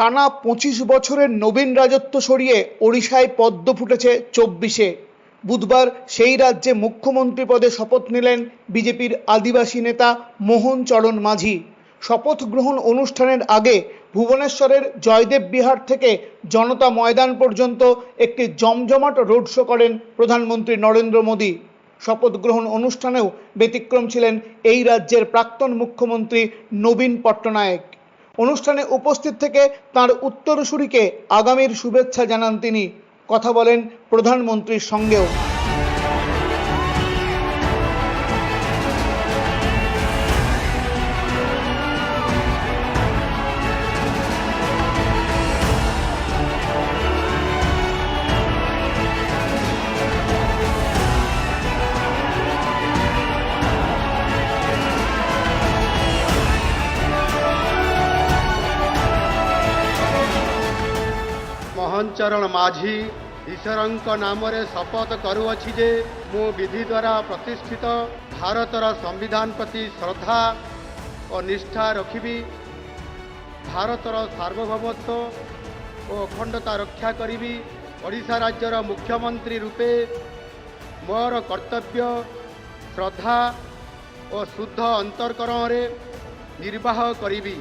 টানা পঁচিশ বছরের নবীন রাজত্ব সরিয়ে ওড়িশায় পদ্ম ফুটেছে চব্বিশে। বুধবার সেই রাজ্যে মুখ্যমন্ত্রী পদে শপথ নিলেন বিজেপির আদিবাসী নেতা মোহন চরণ মাঝি। শপথ গ্রহণ অনুষ্ঠানের আগে ভুবনেশ্বরের জয়দেব বিহার থেকে জনতা ময়দান পর্যন্ত একটি জমজমাট রোড শো করেন প্রধানমন্ত্রী নরেন্দ্র মোদী। শপথ গ্রহণ অনুষ্ঠানেও ব্যতিক্রম ছিলেন এই রাজ্যের প্রাক্তন মুখ্যমন্ত্রী নবীন পট্টনায়েক। অনুষ্ঠানে উপস্থিত থেকে তার উত্তরসূরিকে আগামীর শুভেচ্ছা জানান তিনি। কথা বলেন প্রধানমন্ত্রীর সঙ্গেও। ମୋହନଚରଣ ମାଝୀ ଈଶ୍ୱରଙ୍କ ନାମରେ ଶପଥ କରୁଅଛି ଯେ ମୁଁ ବିଧି ଦ୍ୱାରା ପ୍ରତିଷ୍ଠିତ ଭାରତର ସମ୍ବିଧାନ ପ୍ରତି ଶ୍ରଦ୍ଧା ଓ ନିଷ୍ଠା ରଖିବି। ଭାରତର ସାର୍ବଭୌମତ୍ୱ ଓ ଅଖଣ୍ଡତା ରକ୍ଷା କରିବି। ଓଡ଼ିଶା ରାଜ୍ୟର ମୁଖ୍ୟମନ୍ତ୍ରୀ ରୂପେ ମୋର କର୍ତ୍ତବ୍ୟ ଶ୍ରଦ୍ଧା ଓ ଶୁଦ୍ଧ ଅନ୍ତର୍କରଣରେ ନିର୍ବାହ କରିବି।